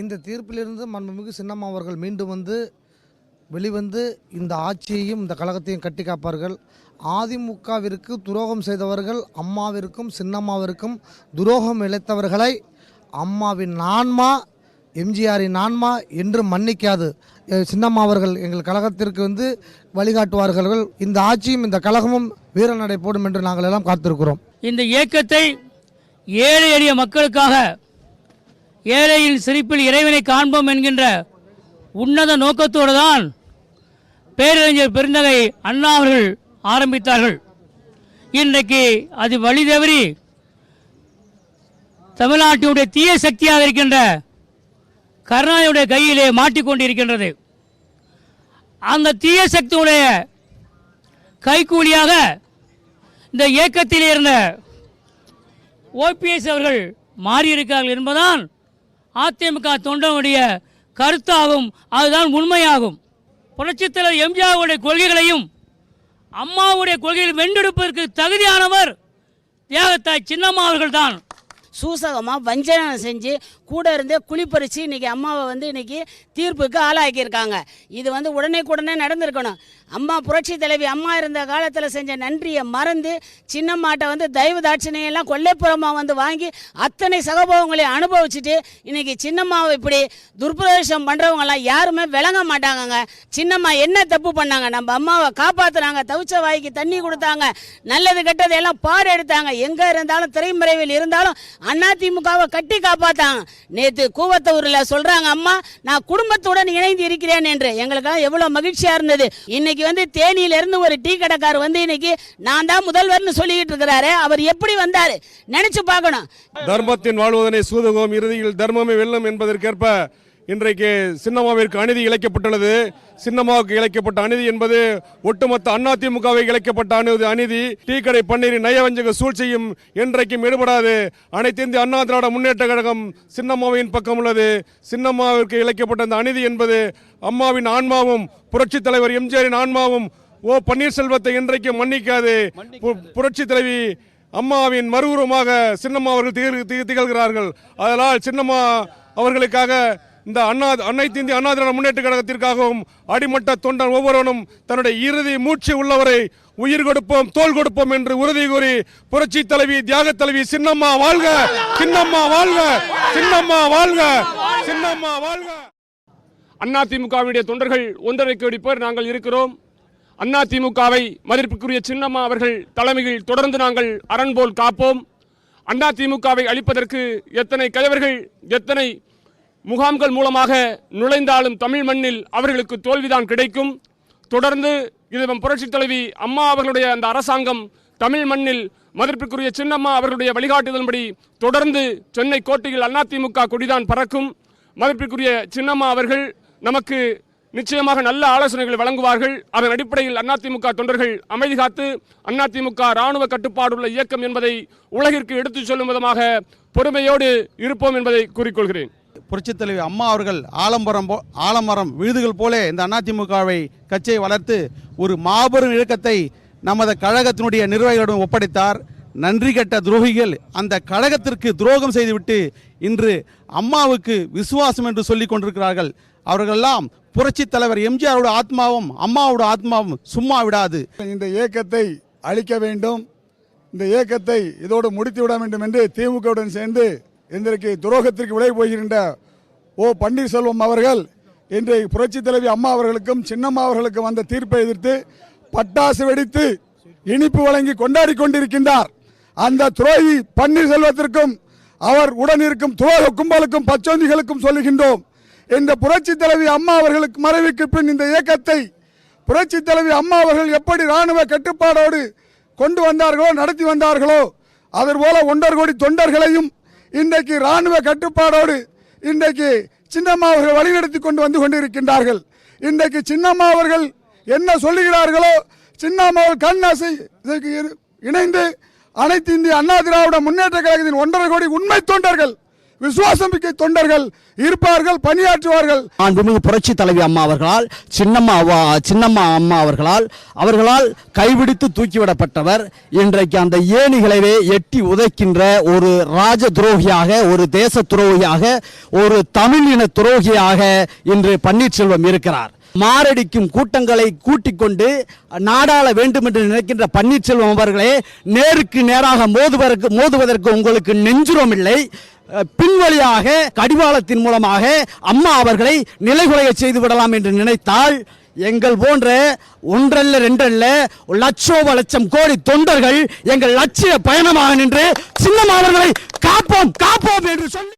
இந்த தீர்ப்பிலிருந்து மண்புமிகு சின்னம்மா அவர்கள் மீண்டும் வந்து வெளிவந்து இந்த ஆட்சியையும் இந்த கழகத்தையும் கட்டி காப்பார்கள். அதிமுகவிற்கு துரோகம் செய்தவர்கள் அம்மாவிற்கும் சின்னம்மாவிற்கும் துரோகம் இழைத்தவர்களை அம்மாவின் ஆன்மா எம்ஜிஆரின் ஆன்மா என்று மன்னிக்காது. சின்னம்மா அவர்கள் எங்கள் கழகத்திற்கு வந்து வழிகாட்டுவார்கள். இந்த ஆட்சியும் இந்த கழகமும் வீரநடை போடும் என்று நாங்கள் எல்லாம் காத்திருக்கிறோம். இந்த இயக்கத்தை ஏழை எளிய மக்களுக்காக ஏழையின் சிரிப்பில் இறைவனை காண்போம் என்கின்ற உன்னத நோக்கத்தோடு தான் பேரறிஞர் பெருந்தகை அண்ணா அவர்கள் ஆரம்பித்தார்கள். இன்றைக்கு அது வழி தவறி தமிழ்நாட்டினுடைய தீய சக்தியாக இருக்கின்ற கருணாநிதியுடைய கையிலே மாட்டிக்கொண்டிருக்கின்றது. அந்த தீய சக்தியுடைய கைக்கூலியாக இந்த இயக்கத்தில் இருந்த ஓபிஎஸ் அவர்கள் மாறியிருக்கார்கள் என்பதான் அதிமுக தொண்டனுடைய கருத்தாகும். அதுதான் உண்மையாகும். புரட்சித்தலைவர் எம்ஜிஆருடைய கொள்கைகளையும் அம்மாவுடைய கொள்கையில் வென்றெடுப்பதற்கு தகுதியானவர் தியாகத்தாய் சின்னம்மா அவர்கள்தான். சூசகமாக வஞ்சனம் செஞ்சு கூட இருந்தே குளிப்பறிச்சு இன்னைக்கு அம்மாவை வந்து இன்றைக்கி தீர்ப்புக்கு ஆளாக்கியிருக்காங்க. இது வந்து உடனே உடனே நடந்திருக்கணும். அம்மா புரட்சி தலைவி அம்மா இருந்த காலத்தில் செஞ்ச நன்றியை மறந்து சின்னம்மாட்ட வந்து தயவு தாட்சணையெல்லாம் கொல்லைப்புறமாக வந்து வாங்கி அத்தனை சகபோகங்களை அனுபவிச்சுட்டு இன்னைக்கு சின்னம்மாவை இப்படி துர்பிரவேசம் பண்ணுறவங்களாம் யாருமே விளங்க மாட்டாங்கங்க. சின்னம்மா என்ன தப்பு பண்ணாங்க? நம்ம அம்மாவை காப்பாற்றுனாங்க தவிச்ச வாய்க்கு தண்ணி கொடுத்தாங்க நல்லது கெட்டது எல்லாம் பாடு எடுத்தாங்க. எங்கே இருந்தாலும் திரைமறைவில் இருந்தாலும் அதிமுகவை கட்டி காப்பாத்தாங்க நேற்று கூவத்தூரில் சொல்கிறாங்க அம்மா நான் குடும்பத்துடன் இணைந்து இருக்கிறேன் என்று. எங்களுக்கெல்லாம் எவ்வளோ மகிழ்ச்சியாக இருந்தது. இன்னைக்கு வந்து தேனியிலிருந்து ஒரு டீ கடைக்காரர் வந்து இன்னைக்கு நான் தான் முதல்வர்னு சொல்லிக்கிட்டு இருக்கிறாரு. அவர் எப்படி வந்தார்? நினைச்சு பார்க்கணும். தர்மத்தின் வாழ்வதனை சூதகம் இறுதியில் தர்மமே வெல்லும் என்பதற்கேற்ப இன்றைக்கு சின்னம்மாவிற்கு அநீதி இழைக்கப்பட்டுள்ளது. சின்னம்மாவுக்கு இழைக்கப்பட்ட அநீதி என்பது ஒட்டுமொத்த அதிமுகவை இழைக்கப்பட்ட அநீதி அநீதி டீக்கடை பன்னீரின் நயவஞ்சக சூழ்ச்சியும் என்றைக்கும் ஈடுபடாது. அனைத்து இந்திய அண்ணா திராவிட முன்னேற்ற கழகம் சின்னம்மாவின் பக்கம் உள்ளது. சின்னம்மாவிற்கு இழைக்கப்பட்ட அந்த அநீதி என்பது அம்மாவின் ஆன்மாவும் புரட்சித் தலைவர் எம்ஜிஆரின் ஆன்மாவும் ஓ பன்னீர்செல்வத்தை இன்றைக்கு மன்னிக்காது. பு- புரட்சி தலைவி அம்மாவின் மறுவுருவமாக சின்னம்மா அவர்கள் திகழ் திகழ்கிறார்கள். அதனால் சின்னம்மா அவர்களுக்காக இந்த அண்ணா அனைத்து இந்திய அண்ணா திராவிட முன்னேற்ற கழகத்திற்காகவும் அடிமட்ட தொண்டன் ஒவ்வொருவனும் தன்னுடைய இறுதி மூச்சு உள்ளவரை உயிர் கொடுப்போம் தோல் கொடுப்போம் என்று உறுதி கூறி புரட்சி தலைவி தியாக தலைவி சின்னம்மா வாழ்க சின்னம்மா வாழ்க சின்னம்மா வாழ்க சின்னம்மா வாழ்க. அண்ணா திமுகவினுடைய தொண்டர்கள் ஒன்றரை கோடி பேர் நாங்கள் இருக்கிறோம். அண்ணா திமுகவை மதிப்பிற்குரிய சின்னம்மா அவர்கள் தலைமையில் தொடர்ந்து நாங்கள் அரண் போல் காப்போம். அண்ணா திமுகவை அழிப்பதற்கு எத்தனை கலைவர்கள் எத்தனை முகாம்கள் மூலமாக நுழைந்தாலும் தமிழ் மண்ணில் அவர்களுக்கு தோல்விதான் கிடைக்கும். தொடர்ந்து இது புரட்சித் தலைவி அம்மா அவர்களுடைய அந்த அரசாங்கம் தமிழ் மண்ணில் மதிப்பிற்குரிய சின்னம்மா அவர்களுடைய வழிகாட்டுதலின்படி தொடர்ந்து சென்னை கோட்டையில் அதிமுக கொடிதான் பறக்கும். மதிப்பிற்குரிய சின்னம்மா அவர்கள் நமக்கு நிச்சயமாக நல்ல ஆலோசனைகளை வழங்குவார்கள். அதன் அடிப்படையில் அதிமுக தொண்டர்கள் அமைதி காத்து அதிமுக ராணுவ கட்டுப்பாடுள்ள இயக்கம் என்பதை உலகிற்கு எடுத்துச் சொல்லும் விதமாக பொறுமையோடு இருப்போம் என்பதை கூறிக்கொள்கிறேன். புரட்சித் தலைவி அம்மா அவர்கள் ஆலம்பரம் போ ஆலமரம் விழுதுகள் போலே இந்த அதிமுகவை கட்சியை வளர்த்து ஒரு மாபெரும் இயக்கத்தை நமது கழகத்தினுடைய நிர்வாகிகளிடம் ஒப்படைத்தார். நன்றி கட்ட துரோகிகள் அந்த கழகத்திற்கு துரோகம் செய்துவிட்டு இன்று அம்மாவுக்கு விசுவாசம் என்று சொல்லிக் கொண்டிருக்கிறார்கள். அவர்களெல்லாம் புரட்சித் தலைவர் எம்ஜிஆரோட ஆத்மாவும் அம்மாவோட ஆத்மாவும் சும்மா விடாது. இந்த இயக்கத்தை அழிக்க வேண்டும். இந்த இயக்கத்தை இதோடு முடித்து விட வேண்டும் என்று திமுகவுடன் சேர்ந்து இன்றைக்கு துரோகத்திற்கு விலை போகின்ற ஓ பன்னீர்செல்வம் அவர்கள் இன்றைக்கு புரட்சி தலைவி அம்மா அவர்களுக்கும் சின்னம்மா அவர்களுக்கும் வந்த தீர்ப்பை எதிர்த்து பட்டாசு வெடித்து இனிப்பு வழங்கி கொண்டாடி கொண்டிருக்கின்றார். அந்த துரோகி பன்னீர்செல்வத்திற்கும் அவர் உடன் இருக்கும் துரோக கும்பலுக்கும் பச்சோந்திகளுக்கும் சொல்லுகின்றோம் இந்த புரட்சி தலைவி அம்மா அவர்களுக்கு மறைவுக்கு பின் இந்த இயக்கத்தை புரட்சி தலைவி அம்மா அவர்கள் எப்படி ராணுவ கட்டுப்பாடோடு கொண்டு வந்தார்களோ நடத்தி வந்தார்களோ அதர் ஒன்றரை கோடி தொண்டர்களையும் இன்றைக்கு ராணுவ கட்டுப்பாடோடு இன்றைக்கு சின்னம்மா அவர்கள் வழிநடத்தி கொண்டு வந்து கொண்டிருக்கின்றார்கள். இன்றைக்கு சின்னம்மா அவர்கள் என்ன சொல்லுகிறார்களோ சின்னம்மா அவர்கள் கண் அசை இணைந்து அனைத்து இந்திய அண்ணா திராவிட முன்னேற்ற கழகத்தின் ஒன்றரை கோடி உண்மை தொண்டர்கள் விசுவாசம் மிக்க தொண்டர்கள் இருப்பார்கள் பணியாற்றுவார்கள். மாண்புமிகு புரட்சி தலைவி அம்மா அவர்களால் சின்னம்மா சின்னம்மா அம்மா அவர்களால் அவர்களால் கைவிடித்து தூக்கிவிடப்பட்டவர். இன்றைக்கு அந்த ஏணிகளவே எட்டி உதைக்கின்ற ஒரு ராஜ துரோகியாக ஒரு தேச துரோகியாக ஒரு தமிழ் இன துரோகியாக இன்று பன்னீர்செல்வம் இருக்கிறார். மாரடிக்கும் கூட்டங்களை கூட்டிக் கொண்டு நாடாள வேண்டும் என்று நினைக்கின்ற பன்னீர்செல்வம் அவர்களே நேருக்கு நேராக மோதுவதற்கு மோதுவதற்கு உங்களுக்கு நெஞ்சுரம் இல்லை. பின்வழியாக கடிவாளத்தின் மூலமாக அம்மா அவர்களை நிலைகுலைய செய்து விடலாம் என்று நினைத்தால் எங்கள் போன்ற ஒன்றல்ல ரெண்டல்ல லட்சோப லட்சம் கோடி தொண்டர்கள் எங்கள் லட்சிய பயணமாக நின்று சின்னம் அவர்களை காப்போம் காப்போம் என்று சொல்லி